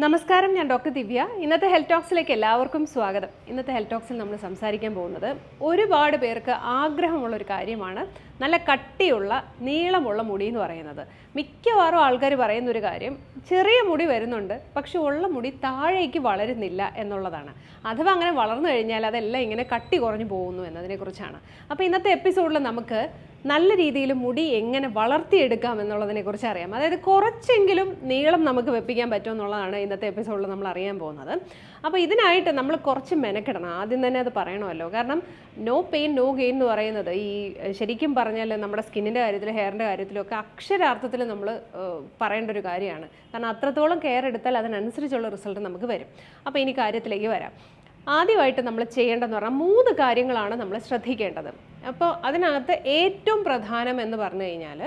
നമസ്കാരം ഞാൻ ഡോക്ടർ ദിവ്യ. ഇന്നത്തെ ഹെൽത്ത് ടോക്സിലേക്ക് എല്ലാവർക്കും സ്വാഗതം. ഇന്നത്തെ ഹെൽത്ത് ടോക്സിൽ നമ്മൾ സംസാരിക്കാൻ പോകുന്നത് ഒരുപാട് പേർക്ക് ആഗ്രഹമുള്ള ഒരു കാര്യമാണ്. നല്ല കട്ടിയുള്ള നീളമുള്ള മുടി എന്ന് പറയുന്നത്. മിക്കവാറും ആൾക്കാർ പറയുന്ന ഒരു കാര്യം ചെറിയ മുടി വരുന്നുണ്ട് പക്ഷെ ഉള്ള മുടി താഴേക്ക് വളരുന്നില്ല എന്നുള്ളതാണ്. അഥവാ അങ്ങനെ വളർന്നു കഴിഞ്ഞാൽ അതെല്ലാം ഇങ്ങനെ കട്ടി കുറഞ്ഞു പോകുന്നു എന്നതിനെക്കുറിച്ചാണ് അപ്പോൾ ഇന്നത്തെ എപ്പിസോഡിൽ നമുക്ക് നല്ല രീതിയിൽ മുടി എങ്ങനെ വളർത്തിയെടുക്കാം എന്നുള്ളതിനെക്കുറിച്ച് അറിയാം. അതായത് കുറച്ചെങ്കിലും നീളം നമുക്ക് വെപ്പിക്കാൻ പറ്റുമെന്നുള്ളതാണ് ഇന്നത്തെ എപ്പിസോഡിൽ നമ്മൾ അറിയാൻ പോകുന്നത്. അപ്പോൾ ഇതിനായിട്ട് നമ്മൾ കുറച്ച് മെനക്കെടണം. ആദ്യം തന്നെ അത് പറയണമല്ലോ. കാരണം നോ പെയിൻ നോ ഗെയിൻ എന്ന് പറയുന്നത് ഈ ശരിക്കും പറഞ്ഞാൽ നമ്മുടെ സ്കിന്നിന്റെ കാര്യത്തിൽ ഹെയറിന്റെ കാര്യത്തിലും ഒക്കെ അക്ഷരാർത്ഥത്തിൽ നമ്മൾ പറയേണ്ട ഒരു കാര്യമാണ്. കാരണം അത്രത്തോളം കെയർ എടുത്താൽ അതിനനുസരിച്ചുള്ള റിസൾട്ട് നമുക്ക് വരും. അപ്പോൾ ഇനി കാര്യത്തിലേക്ക് വരാം. ആദ്യമായിട്ട് നമ്മൾ ചെയ്യേണ്ടതെന്ന് പറഞ്ഞാൽ മൂന്ന് കാര്യങ്ങളാണ് നമ്മൾ ശ്രദ്ധിക്കേണ്ടത്. അപ്പോൾ അതിനകത്ത് ഏറ്റവും പ്രധാനം എന്ന് പറഞ്ഞു കഴിഞ്ഞാൽ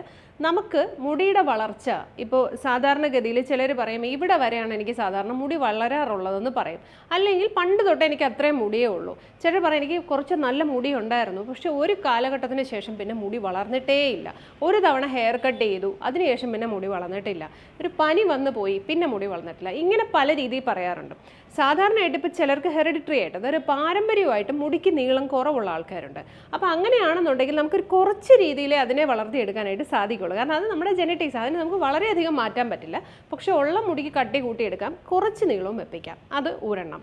നമുക്ക് മുടിയുടെ വളർച്ച ഇപ്പോൾ സാധാരണഗതിയിൽ ചിലർ പറയും ഇവിടെ വരെയാണ് എനിക്ക് സാധാരണ മുടി വളരാറുള്ളതെന്ന് പറയും. അല്ലെങ്കിൽ പണ്ട് തൊട്ട് എനിക്ക് അത്രയും മുടിയേ ഉള്ളൂ. ചിലർ പറയും എനിക്ക് കുറച്ച് നല്ല മുടി ഉണ്ടായിരുന്നു പക്ഷെ ഒരു കാലഘട്ടത്തിന് ശേഷം പിന്നെ മുടി വളർന്നിട്ടേ ഇല്ല. ഒരു തവണ ഹെയർ കട്ട് ചെയ്തു അതിനുശേഷം പിന്നെ മുടി വളർന്നിട്ടില്ല. ഒരു പനി വന്നു പോയി പിന്നെ മുടി വളർന്നിട്ടില്ല. ഇങ്ങനെ പല രീതിയിൽ പറയാറുണ്ട്. സാധാരണയായിട്ട് ഇപ്പോൾ ചിലർക്ക് ഹെറിഡിറ്ററി ആയിട്ട് അതായത് പാരമ്പര്യമായിട്ട് മുടിക്ക് നീളം കുറവുള്ള ആൾക്കാരുണ്ട്. അപ്പോൾ അങ്ങനെയാണെന്നുണ്ടെങ്കിൽ നമുക്കൊരു കുറച്ച് രീതിയിൽ അതിനെ വളർത്തിയെടുക്കാനായിട്ട് സാധിക്കുള്ളൂ കാരണം അത് നമ്മുടെ ജനറ്റിക്സ് അതിന് നമുക്ക് വളരെയധികം മാറ്റാൻ പറ്റില്ല. പക്ഷേ ഉള്ള മുടിക്ക് കട്ടി കൂട്ടിയെടുക്കാം കുറച്ച് നീളവും വെപ്പിക്കാം. അത് ഒരെണ്ണം.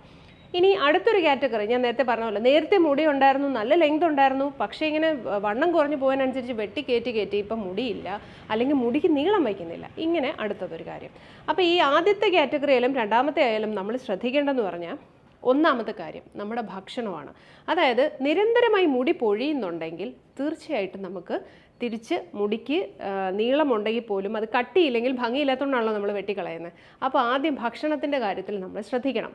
ഇനി അടുത്തൊരു കാറ്റഗറി ഞാൻ നേരത്തെ പറഞ്ഞ നേരത്തെ മുടി ഉണ്ടായിരുന്നു നല്ല ലെങ്ത് ഉണ്ടായിരുന്നു പക്ഷേ ഇങ്ങനെ വണ്ണം കുറഞ്ഞു പോകാനനുസരിച്ച് വെട്ടി കയറ്റി കയറ്റി ഇപ്പം മുടിയില്ല അല്ലെങ്കിൽ മുടിക്ക് നീളം വയ്ക്കുന്നില്ല. ഇങ്ങനെ അടുത്തതൊരു കാര്യം. അപ്പോൾ ഈ ആദ്യത്തെ കാറ്റഗറി ആയാലും രണ്ടാമത്തെ ആയാലും നമ്മൾ ശ്രദ്ധിക്കേണ്ടതെന്ന് പറഞ്ഞാൽ ഒന്നാമത്തെ കാര്യം നമ്മുടെ ഭക്ഷണമാണ്. അതായത് നിരന്തരമായി മുടി പൊഴിയുന്നുണ്ടെങ്കിൽ തീർച്ചയായിട്ടും നമുക്ക് തിരിച്ച് മുടിക്ക് നീളമുണ്ടെങ്കിൽ പോലും അത് കട്ടിയില്ലെങ്കിൽ ഭംഗിയില്ലാത്തതുകൊണ്ടാണല്ലോ നമ്മൾ വെട്ടിക്കളയുന്നത്. അപ്പോൾ ആദ്യം ഭക്ഷണത്തിന്റെ കാര്യത്തിൽ നമ്മൾ ശ്രദ്ധിക്കണം.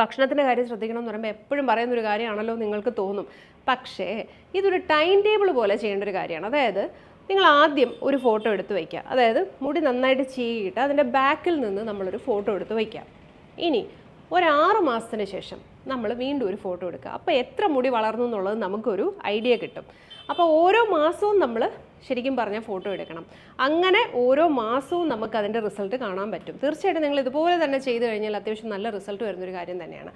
ഭക്ഷണത്തിന്റെ കാര്യം ശ്രദ്ധിക്കണം എന്ന് പറയുമ്പോൾ എപ്പോഴും പറയുന്നൊരു കാര്യമാണല്ലോ നിങ്ങൾക്ക് തോന്നും. പക്ഷേ ഇതൊരു ടൈം ടേബിൾ പോലെ ചെയ്യേണ്ട ഒരു കാര്യമാണ്. അതായത് നിങ്ങൾ ആദ്യം ഒരു ഫോട്ടോ എടുത്ത് വയ്ക്കുക. അതായത് മുടി നന്നായിട്ട് ചീകിയിട്ട് അതിന്റെ ബാക്കിൽ നിന്ന് നമ്മളൊരു ഫോട്ടോ എടുത്ത് വയ്ക്കുക. ഇനി ഒരാറ് മാസത്തിന് ശേഷം നമ്മൾ വീണ്ടും ഒരു ഫോട്ടോ എടുക്കുക. അപ്പോൾ എത്ര മുടി വളർന്നു എന്നുള്ളത് നമുക്കൊരു ഐഡിയ കിട്ടും. അപ്പോൾ ഓരോ മാസവും നമ്മൾ ശരിക്കും പറഞ്ഞാൽ ഫോട്ടോ എടുക്കണം. അങ്ങനെ ഓരോ മാസവും നമുക്ക് അതിന്റെ റിസൾട്ട് കാണാൻ പറ്റും. തീർച്ചയായിട്ടും നിങ്ങൾ ഇതുപോലെ തന്നെ ചെയ്തു കഴിഞ്ഞാൽ അത്യാവശ്യം നല്ല റിസൾട്ട് വരുന്നൊരു കാര്യം തന്നെയാണ്.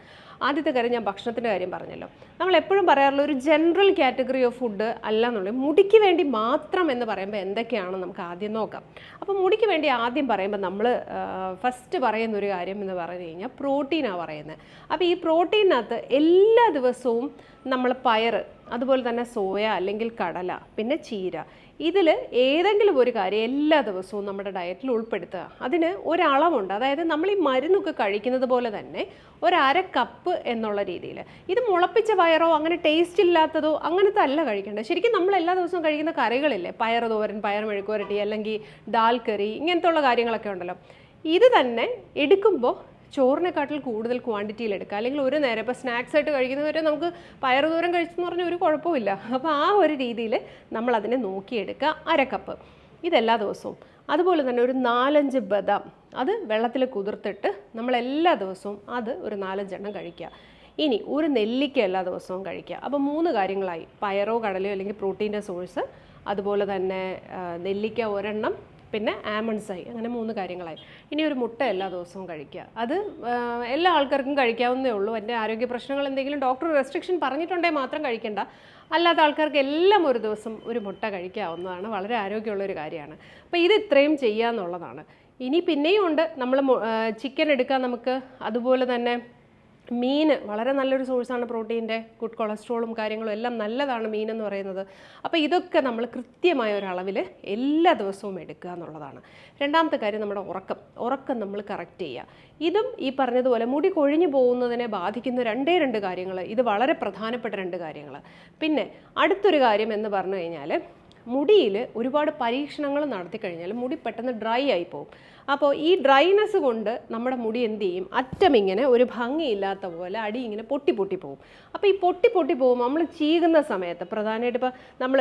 ആദ്യത്തെ കാര്യം ഞാൻ ഭക്ഷണത്തിന്റെ കാര്യം പറഞ്ഞല്ലോ. നമ്മൾ എപ്പോഴും പറയാറുള്ള ഒരു ജനറൽ കാറ്റഗറി ഓഫ് ഫുഡ് അല്ല എന്നുള്ളത് മുടിക്ക് വേണ്ടി മാത്രം എന്ന് പറയുമ്പോൾ എന്തൊക്കെയാണ് നമുക്ക് ആദ്യം നോക്കാം. അപ്പോൾ മുടിക്ക് വേണ്ടി ആദ്യം പറയുമ്പോൾ നമ്മൾ ഫസ്റ്റ് പറയുന്ന ഒരു കാര്യം എന്ന് പറഞ്ഞു കഴിഞ്ഞാൽ പ്രോട്ടീനാണ് പറയുന്നത്. അപ്പോൾ ഈ പ്രോട്ടീനകത്ത് എല്ലാ ദിവസവും നമ്മൾ പയർ അതുപോലെ തന്നെ സോയ അല്ലെങ്കിൽ കടല പിന്നെ ചീര. ഇതിൽ ഏതെങ്കിലും ഒരു കാര്യം എല്ലാ ദിവസവും നമ്മുടെ ഡയറ്റിൽ ഉൾപ്പെടുത്തുക. അതിന് ഒരളവുണ്ട്. അതായത് നമ്മൾ ഈ മരുന്നൊക്കെ കഴിക്കുന്നത് പോലെ തന്നെ ഒരര കപ്പ് എന്നുള്ള രീതിയിൽ ഇത് മുളപ്പിച്ച പയറോ അങ്ങനെ ടേസ്റ്റ് ഇല്ലാത്തതോ അങ്ങനത്തെ അല്ല കഴിക്കേണ്ടത്. ശരിക്കും നമ്മൾ എല്ലാ ദിവസവും കഴിക്കുന്ന കറികളില്ലേ പയർ തോരൻ പയർ മെഴുക്കുവരട്ടി അല്ലെങ്കിൽ ദാൽ കറി ഇങ്ങനത്തെ ഉള്ള കാര്യങ്ങളൊക്കെ ഉണ്ടല്ലോ. ഇത് തന്നെ എടുക്കുമ്പോൾ ചോറിനെക്കാട്ടിൽ കൂടുതൽ ക്വാണ്ടിറ്റിയിൽ എടുക്കുക അല്ലെങ്കിൽ ഒരു നേരം ഇപ്പോൾ സ്നാക്സ് ആയിട്ട് കഴിക്കുന്നവരെ നമുക്ക് പയറ് ദൂരം കഴിച്ചെന്ന് പറഞ്ഞാൽ ഒരു കുഴപ്പമില്ല അപ്പോൾ ആ ഒരു രീതിയിൽ നമ്മൾ അതിനെ നോക്കിയെടുക്കുക. അര കപ്പ് ഇതെല്ലാ ദിവസവും. അതുപോലെ തന്നെ ഒരു നാലഞ്ച് ബദാം. അത് വെള്ളത്തിൽ കുതിർത്തിട്ട് നമ്മൾ എല്ലാ ദിവസവും അത് ഒരു നാലഞ്ചെണ്ണം കഴിക്കുക. ഇനി ഒരു നെല്ലിക്ക എല്ലാ ദിവസവും കഴിക്കുക. അപ്പോൾ മൂന്ന് കാര്യങ്ങളായി. പയറോ കടലയോ അല്ലെങ്കിൽ പ്രോട്ടീന്റെ സോഴ്സ് അതുപോലെ തന്നെ നെല്ലിക്ക ഒരെണ്ണം. പിന്നെ ആമൺസായി. അങ്ങനെ മൂന്ന് കാര്യങ്ങളായി. ഇനി ഒരു മുട്ട എല്ലാ ദിവസവും കഴിക്കുക. അത് എല്ലാ ആൾക്കാർക്കും കഴിക്കാവുന്നേ ഉള്ളൂ. എന്റെ ആരോഗ്യ പ്രശ്നങ്ങൾ എന്തെങ്കിലും ഡോക്ടർ റെസ്ട്രിക്ഷൻ പറഞ്ഞിട്ടുണ്ടെങ്കിൽ മാത്രം കഴിക്കേണ്ട. അല്ലാത്ത ആൾക്കാർക്ക് എല്ലാം ഒരു ദിവസം ഒരു മുട്ട കഴിക്കാവുന്നതാണ്. വളരെ ആരോഗ്യമുള്ള ഒരു കാര്യമാണ്. അപ്പോൾ ഇത് ഇത്രയും ചെയ്യുക എന്നുള്ളതാണ് ഇനി പിന്നെയും ഉണ്ട്. നമ്മൾ ചിക്കൻ എടുക്കാൻ നമുക്ക്. അതുപോലെ തന്നെ മീൻ വളരെ നല്ലൊരു സോഴ്സാണ് പ്രോട്ടീന്റെ ഗുഡ് കൊളസ്ട്രോളും കാര്യങ്ങളും എല്ലാം നല്ലതാണ് മീൻ എന്ന് പറയുന്നത്. അപ്പോൾ ഇതൊക്കെ നമ്മൾ കൃത്യമായ ഒരളവിൽ എല്ലാ ദിവസവും എടുക്കുക എന്നുള്ളതാണ്. രണ്ടാമത്തെ കാര്യം നമ്മുടെ ഉറക്കം. ഉറക്കം നമ്മൾ കറക്റ്റ് ചെയ്യുക. ഇതും ഈ പറഞ്ഞതുപോലെ മുടി കൊഴിഞ്ഞു പോകുന്നതിനെ ബാധിക്കുന്ന രണ്ടേ രണ്ട് കാര്യങ്ങൾ. ഇത് വളരെ പ്രധാനപ്പെട്ട രണ്ട് കാര്യങ്ങൾ. പിന്നെ അടുത്തൊരു കാര്യം എന്ന് പറഞ്ഞു കഴിഞ്ഞാൽ മുടിയിൽ ഒരുപാട് പരീക്ഷണങ്ങൾ നടത്തി കഴിഞ്ഞാൽ മുടി പെട്ടെന്ന് ഡ്രൈ ആയി പോകും. അപ്പോൾ ഈ ഡ്രൈനെസ് കൊണ്ട് നമ്മുടെ മുടി എന്ത് ചെയ്യും? അറ്റം ഇങ്ങനെ ഒരു ഭംഗിയില്ലാത്ത പോലെ അടി ഇങ്ങനെ പൊട്ടി പൊട്ടി പോകും. അപ്പോൾ ഈ പൊട്ടി പൊട്ടി പോകുമ്പോൾ നമ്മൾ ചീകുന്ന സമയത്ത് പ്രധാനമായിട്ട് ഇപ്പോൾ നമ്മൾ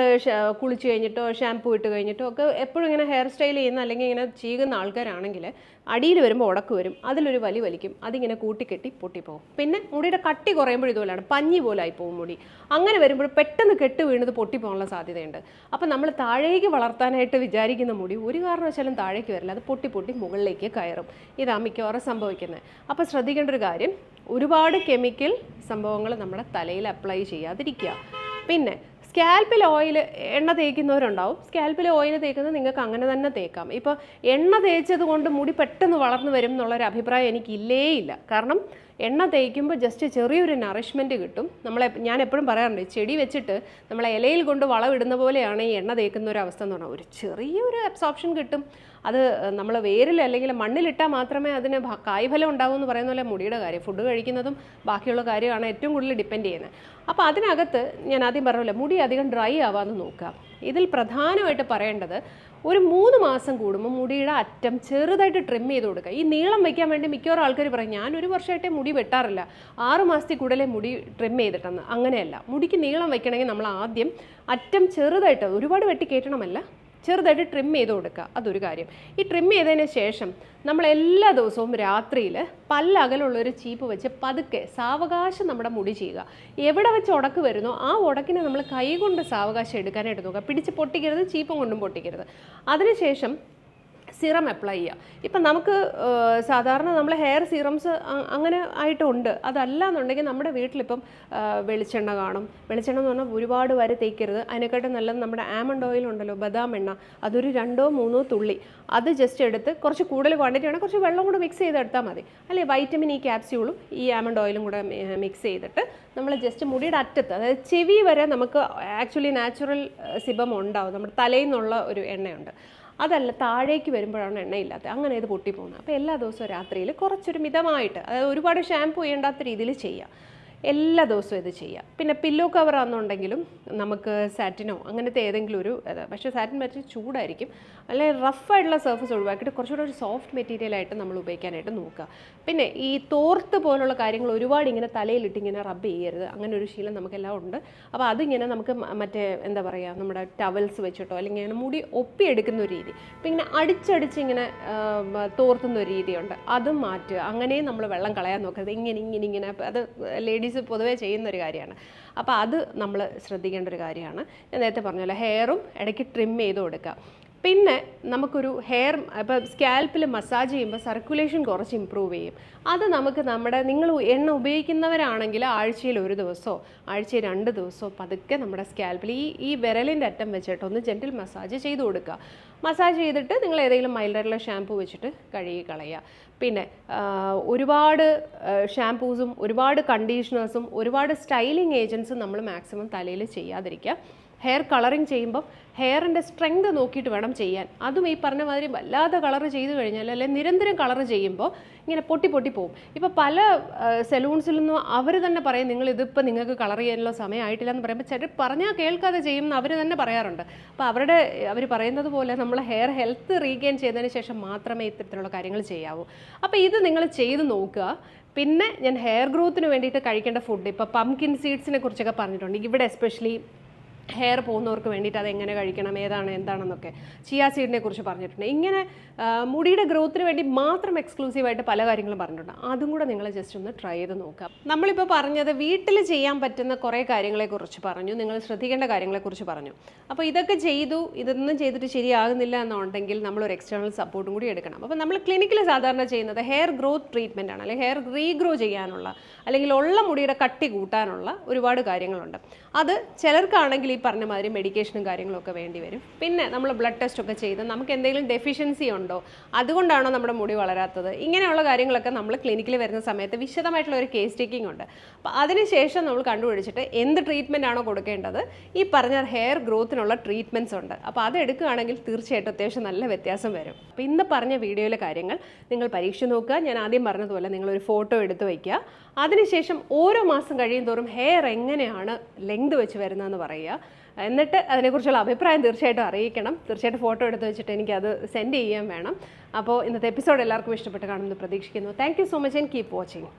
കുളിച്ച് കഴിഞ്ഞിട്ടോ ഷാമ്പൂ ഇട്ട് കഴിഞ്ഞിട്ടോ ഒക്കെ എപ്പോഴും ഇങ്ങനെ ഹെയർ സ്റ്റൈൽ ചെയ്യുന്ന അല്ലെങ്കിൽ ഇങ്ങനെ ചീകുന്ന ആൾക്കാരാണെങ്കിൽ അടിയിൽ വരുമ്പോൾ ഉടക്ക് വരും. അതിലൊരു വലി വലിക്കും. അതിങ്ങനെ കൂട്ടിക്കെട്ടി പൊട്ടിപ്പോകും പിന്നെ മുടിയുടെ കട്ടി കുറയുമ്പോൾ ഇതുപോലെയാണ്. പഞ്ഞി പോലെ ആയി പോകും മുടി. അങ്ങനെ വരുമ്പോൾ പെട്ടെന്ന് കെട്ട് വീണത് പൊട്ടിപ്പോകാനുള്ള സാധ്യതയുണ്ട്. അപ്പോൾ നമ്മൾ താഴേക്ക് വളർത്താനായിട്ട് വിചാരിക്കുന്ന മുടി ഒരു കാരണവശാലും താഴേക്ക് വരില്ല. അത് പൊട്ടി പൊട്ടി മുകളിലേക്ക് കയറും. ഇതാ മിക്കവാറും സംഭവിക്കുന്നത് അപ്പോൾ ശ്രദ്ധിക്കേണ്ട ഒരു കാര്യം ഒരുപാട് കെമിക്കൽ സംഭവങ്ങൾ നമ്മുടെ തലയിൽ അപ്ലൈ ചെയ്യാതിരിക്കുക. പിന്നെ സ്കാൽപ്പിൽ ഓയിൽ എണ്ണ തേക്കുന്നവരുണ്ടാവും. സ്കാൽപ്പിൽ ഓയിൽ തേക്കുന്നത് നിങ്ങൾക്ക് അങ്ങനെ തന്നെ തേക്കാം. ഇപ്പോൾ എണ്ണ തേച്ചത് കൊണ്ട് മുടി പെട്ടെന്ന് വളർന്നു വരും എന്നുള്ളൊരു അഭിപ്രായം എനിക്ക് ഇല്ലേ ഇല്ല കാരണം എണ്ണ തേക്കുമ്പോൾ ജസ്റ്റ് ചെറിയൊരു നറിഷ്മെന്റ് കിട്ടും. നമ്മളെ ഞാൻ എപ്പോഴും പറയാറുണ്ട് ചെടി വെച്ചിട്ട് നമ്മളെ ഇലയിൽ കൊണ്ട് വളമിടുന്ന പോലെയാണ് ഈ എണ്ണ തേക്കുന്ന ഒരു അവസ്ഥ എന്ന് പറഞ്ഞാൽ ഒരു ചെറിയൊരു അബ്സോപ്ഷൻ കിട്ടും. അത് നമ്മൾ വേരിൽ അല്ലെങ്കിൽ മണ്ണിലിട്ടാൽ മാത്രമേ അതിന് കായ്ഫലം ഉണ്ടാവൂ എന്ന് പറയുന്ന പോലെ മുടിയുടെ കാര്യം ഫുഡ് കഴിക്കുന്നതും ബാക്കിയുള്ള കാര്യമാണ് ഏറ്റവും കൂടുതൽ ഡിപ്പെൻഡ് ചെയ്യുന്നത്. അപ്പോൾ അതിനകത്ത് ഞാൻ ആദ്യം പറഞ്ഞല്ലോ മുടി അധികം ഡ്രൈ ആവാതെ നോക്കുക. ഇതിൽ പ്രധാനമായിട്ട് പറയേണ്ടത് ഒരു മൂന്ന് മാസം കൂടുമ്പോൾ മുടിയുടെ അറ്റം ചെറുതായിട്ട് ട്രിം ചെയ്ത് കൊടുക്കുക. ഈ നീളം വയ്ക്കാൻ വേണ്ടി മിക്കവാറും ആൾക്കാർ പറയും ഞാൻ ഒരു വർഷമായിട്ടേ മുടി വെട്ടാറില്ല. ആറ് മാസത്തിൽ കൂടുതലേ മുടി ട്രിം ചെയ്തിട്ടെന്ന്. അങ്ങനെയല്ല. മുടിക്ക് നീളം വയ്ക്കണമെങ്കിൽ നമ്മൾ ആദ്യം അറ്റം ചെറുതായിട്ട് ഒരുപാട് വെട്ടി കയറ്റണമല്ല? ചെറുതായിട്ട് ട്രിം ചെയ്ത് കൊടുക്കുക. അതൊരു കാര്യം. ഈ ട്രിം ചെയ്തതിന് ശേഷം നമ്മൾ എല്ലാ ദിവസവും രാത്രിയിൽ പല്ലകലുള്ളൊരു ചീപ്പ് വെച്ച് പതുക്കെ സാവകാശം നമ്മുടെ മുടി ചെയ്യുക. എവിടെ വെച്ച് ഉടക്ക് വരുന്നോ ആ ഉടക്കിനെ നമ്മൾ കൈ കൊണ്ട് സാവകാശം എടുക്കാനായിട്ട് നോക്കുക. പിടിച്ച് പൊട്ടിക്കരുത് ചീപ്പും കൊണ്ടും പൊട്ടിക്കരുത്. അതിനുശേഷം സിറം അപ്ലൈ ചെയ്യുക ഇപ്പം നമുക്ക് സാധാരണ നമ്മൾ ഹെയർ സീറംസ് അങ്ങനെ ആയിട്ടുണ്ട്. അതല്ല എന്നുണ്ടെങ്കിൽ നമ്മുടെ വീട്ടിലിപ്പം വെളിച്ചെണ്ണ കാണും. വെളിച്ചെണ്ണ എന്ന് പറഞ്ഞാൽ ഒരുപാട് വരെ തേക്കരുത്. അതിനെക്കാട്ടും നല്ലത് നമ്മുടെ ആമണ്ട് ഓയിൽ ഉണ്ടല്ലോ ബദാം എണ്ണ. അതൊരു രണ്ടോ മൂന്നോ തുള്ളി. അത് ജസ്റ്റ് എടുത്ത് കുറച്ച് കൂടുതൽ ക്വാണ്ടിറ്റി ആണെങ്കിൽ കുറച്ച് വെള്ളം കൂടെ മിക്സ് ചെയ്തെടുത്താൽ മതി. അല്ലെ വൈറ്റമിൻ ഇ ക്യാപ്സ്യൂളും ഈ ആമണ്ട് ഓയിലും കൂടെ മിക്സ് ചെയ്തിട്ട് നമ്മൾ ജസ്റ്റ് മുടിയുടെ അറ്റത്ത് അതായത് ചെവി വരെ നമുക്ക് ആക്ച്വലി നാച്ചുറൽ സിബം ഉണ്ടാവും. നമ്മുടെ തലയിൽ നിന്നുള്ള ഒരു എണ്ണയുണ്ട്. അതല്ല താഴേക്ക് വരുമ്പോഴാണ് എണ്ണയില്ലാത്തത്. അങ്ങനെ ഇത് പൊട്ടിപ്പോകുന്നത് അപ്പോൾ എല്ലാ ദിവസവും രാത്രിയിൽ കുറച്ചൊരു മിതമായിട്ട് അതായത് ഒരുപാട് ഷാമ്പു ചെയ്യേണ്ടാത്ത രീതിയിൽ ചെയ്യുക എല്ലാ ദിവസവും ഇത് ചെയ്യാം. പിന്നെ പില്ലോ കവർ ആണെന്നുണ്ടെങ്കിലും നമുക്ക് സാറ്റിനോ അങ്ങനത്തെ ഏതെങ്കിലും ഒരു പക്ഷേ സാറ്റിൻ പറ്റി ചൂടായിരിക്കും. അല്ലെങ്കിൽ റഫായിട്ടുള്ള സർഫസ് ഒഴിവാക്കിയിട്ട് കുറച്ചുകൂടെ ഒരു സോഫ്റ്റ് മെറ്റീരിയലായിട്ട് നമ്മൾ ഉപയോഗിക്കാനായിട്ട് നോക്കുക. പിന്നെ ഈ തോർത്ത് പോലുള്ള കാര്യങ്ങൾ ഒരുപാട് ഇങ്ങനെ തലയിലിട്ട് ഇങ്ങനെ റബ്ബ് ചെയ്യരുത്. അങ്ങനെ ഒരു ശീലം നമുക്കെല്ലാം ഉണ്ട്. അപ്പോൾ അതിങ്ങനെ നമുക്ക് മറ്റേ എന്താ പറയുക നമ്മുടെ ടവൽസ് വെച്ചിട്ടോ അല്ലെങ്കിൽ ഇങ്ങനെ മുടി ഒപ്പിയെടുക്കുന്ന ഒരു രീതി. ഇപ്പം ഇങ്ങനെ അടിച്ചടിച്ച് ഇങ്ങനെ തോർത്തുന്ന ഒരു രീതിയുണ്ട്. അതും മാറ്റുക. അങ്ങനെയും നമ്മൾ വെള്ളം കളയാൻ നോക്കരുത്. ഇങ്ങനെ ഇങ്ങനെ ഇങ്ങനെ. അത് ലേഡീസ് പൊതുവേ ചെയ്യുന്ന ഒരു കാര്യമാണ്. അപ്പോൾ അത് നമ്മൾ ശ്രദ്ധിക്കേണ്ട ഒരു കാര്യമാണ്. ഞാൻ നേരത്തെ പറഞ്ഞല്ലോ ഹെയറും ഇടയ്ക്ക് ട്രിം ചെയ്ത് കൊടുക്കുക പിന്നെ നമുക്കൊരു ഹെയർ ഇപ്പം സ്കാൽപ്പിൽ മസാജ് ചെയ്യുമ്പോൾ സർക്കുലേഷൻ കുറച്ച് ഇമ്പ്രൂവ് ചെയ്യും. അത് നമുക്ക് നമ്മുടെ നിങ്ങൾ എണ്ണ ഉപയോഗിക്കുന്നവരാണെങ്കിൽ ആഴ്ചയിൽ ഒരു ദിവസമോ ആഴ്ചയിൽ രണ്ട് ദിവസമോ പതുക്കെ നമ്മുടെ സ്കാൽപ്പിൽ ഈ ഈ വിരലിന്റെ അറ്റം വെച്ചിട്ട് ഒന്ന് ജെന്റിൽ മസാജ് ചെയ്ത് കൊടുക്കുക. മസാജ് ചെയ്തിട്ട് നിങ്ങൾ ഏതെങ്കിലും മൈൽഡായിട്ടുള്ള ഷാമ്പൂ വെച്ചിട്ട് കഴുകി കളയുക. പിന്നെ ഒരുപാട് ഷാംപൂസും ഒരുപാട് കണ്ടീഷണേഴ്സും ഒരുപാട് സ്റ്റൈലിംഗ് ഏജൻസും നമ്മൾ മാക്സിമം തലയിൽ ചെയ്യാതിരിക്കുക. ഹെയർ കളറിങ് ചെയ്യുമ്പം ഹെയറിന്റെ സ്ട്രെങ്ത് നോക്കിയിട്ട് വേണം ചെയ്യാൻ. അതും ഈ പറഞ്ഞ മാതിരി വല്ലാതെ കളർ ചെയ്തു കഴിഞ്ഞാൽ അല്ലെങ്കിൽ നിരന്തരം കളർ ചെയ്യുമ്പോൾ ഇങ്ങനെ പൊട്ടി പൊട്ടി പോകും ഇപ്പോൾ പല സെലൂൺസിൽ നിന്നും അവർ തന്നെ പറയും നിങ്ങൾ ഇതിപ്പോൾ നിങ്ങൾക്ക് കളർ ചെയ്യാനുള്ള സമയമായിട്ടില്ല എന്ന് പറയുമ്പോൾ ചിലർ പറഞ്ഞാൽ കേൾക്കാതെ ചെയ്യുമെന്ന് അവർ തന്നെ പറയാറുണ്ട്. അപ്പോൾ അവരുടെ അവർ പറയുന്നത് പോലെ നമ്മൾ ഹെയർ ഹെൽത്ത് റീഗെയിൻ ചെയ്തതിന് ശേഷം മാത്രമേ ഇത്തരത്തിലുള്ള കാര്യങ്ങൾ ചെയ്യാവൂ. അപ്പോൾ ഇത് നിങ്ങൾ ചെയ്ത് നോക്കുക. പിന്നെ ഞാൻ ഹെയർ ഗ്രോത്തിന് വേണ്ടിയിട്ട് കഴിക്കേണ്ട ഫുഡ് ഇപ്പോൾ പംകിൻ സീഡ്സിനെ കുറിച്ചൊക്കെ പറഞ്ഞിട്ടുണ്ട്. ഇവിടെ എസ്പെഷ്യലി ഹെയർ പോകുന്നവർക്ക് വേണ്ടിയിട്ട് അത് എങ്ങനെ കഴിക്കണം ഏതാണ് എന്താണെന്നൊക്കെ ചിയാ സീഡിനെ കുറിച്ച് പറഞ്ഞിട്ടുണ്ട്. ഇങ്ങനെ മുടിയുടെ ഗ്രോത്തിന് വേണ്ടി മാത്രം എക്സ്ക്ലൂസീവായിട്ട് പല കാര്യങ്ങളും പറഞ്ഞിട്ടുണ്ട്. അതും കൂടെ നിങ്ങൾ ജസ്റ്റ് ഒന്ന് ട്രൈ ചെയ്ത് നോക്കാം. നമ്മളിപ്പോൾ പറഞ്ഞത് വീട്ടിൽ ചെയ്യാൻ പറ്റുന്ന കുറേ കാര്യങ്ങളെക്കുറിച്ച് പറഞ്ഞു. നിങ്ങൾ ശ്രദ്ധിക്കേണ്ട കാര്യങ്ങളെക്കുറിച്ച് പറഞ്ഞു. അപ്പോൾ ഇതൊക്കെ ചെയ്തു ഇതൊന്നും ചെയ്തിട്ട് ശരിയാകുന്നില്ല എന്നുണ്ടെങ്കിൽ നമ്മളൊരു എക്സ്റ്റേണൽ സപ്പോർട്ടും കൂടി എടുക്കണം. അപ്പോൾ നമ്മൾ ക്ലിനിക്കിൽ സാധാരണ ചെയ്യുന്നത് ഹെയർ ഗ്രോത്ത് ട്രീറ്റ്മെന്റ് ആണ്. അല്ലെങ്കിൽ ഹെയർ റീഗ്രോ ചെയ്യാനുള്ള അല്ലെങ്കിൽ ഉള്ള മുടിയുടെ കട്ടി കൂട്ടാനുള്ള ഒരുപാട് കാര്യങ്ങളുണ്ട്. അത് ചിലർക്കാണെങ്കിൽ ഈ പറഞ്ഞ മാതിരി മെഡിക്കേഷനും കാര്യങ്ങളൊക്കെ വേണ്ടി വരും. പിന്നെ നമ്മൾ ബ്ലഡ് ടെസ്റ്റ് ഒക്കെ ചെയ്ത് നമുക്ക് എന്തെങ്കിലും ഡെഫിഷ്യൻസി ഉണ്ടോ അതുകൊണ്ടാണോ നമ്മുടെ മുടി വളരാത്തത്? ഇങ്ങനെയുള്ള കാര്യങ്ങളൊക്കെ നമ്മൾ ക്ലിനിക്കിൽ വരുന്ന സമയത്ത് വിശദമായിട്ടുള്ള ഒരു കേസ് ടേക്കിംഗ് ഉണ്ട്. അപ്പോൾ അതിനുശേഷം നമ്മൾ കണ്ടുപിടിച്ചിട്ട് എന്ത് ട്രീറ്റ്മെന്റ് ആണോ കൊടുക്കേണ്ടത് ഈ പറഞ്ഞ ഹെയർ ഗ്രോത്തിനുള്ള ട്രീറ്റ്മെന്റ്സ് ഉണ്ട്. അപ്പോൾ അത് എടുക്കുകയാണെങ്കിൽ തീർച്ചയായിട്ടും അത്യാവശ്യം നല്ല വ്യത്യാസം വരും. അപ്പോൾ ഇന്ന് പറഞ്ഞ വീഡിയോയിലെ കാര്യങ്ങൾ നിങ്ങൾ പരീക്ഷ നോക്കുക. ഞാൻ ആദ്യം പറഞ്ഞതുപോലെ നിങ്ങളൊരു ഫോട്ടോ എടുത്ത് വയ്ക്കുക. അതിനുശേഷം ഓരോ മാസം കഴിയും തോറും ഹെയർ എങ്ങനെയാണ് ലെങ്ത് വെച്ച് വരുന്നതെന്ന് പറയുക. എന്നിട്ട് അതിനെക്കുറിച്ചുള്ള അഭിപ്രായം തീർച്ചയായിട്ടും അറിയിക്കണം. തീർച്ചയായിട്ടും ഫോട്ടോ എടുത്ത് വെച്ചിട്ട് എനിക്ക് അത് സെൻഡ് ചെയ്യാൻ വേണം. അപ്പോൾ ഇന്നത്തെ എപ്പിസോഡ് എല്ലാവർക്കും ഇഷ്ടപ്പെട്ട് കാണുമെന്ന് പ്രതീക്ഷിക്കുന്നു. Thank so much and keep watching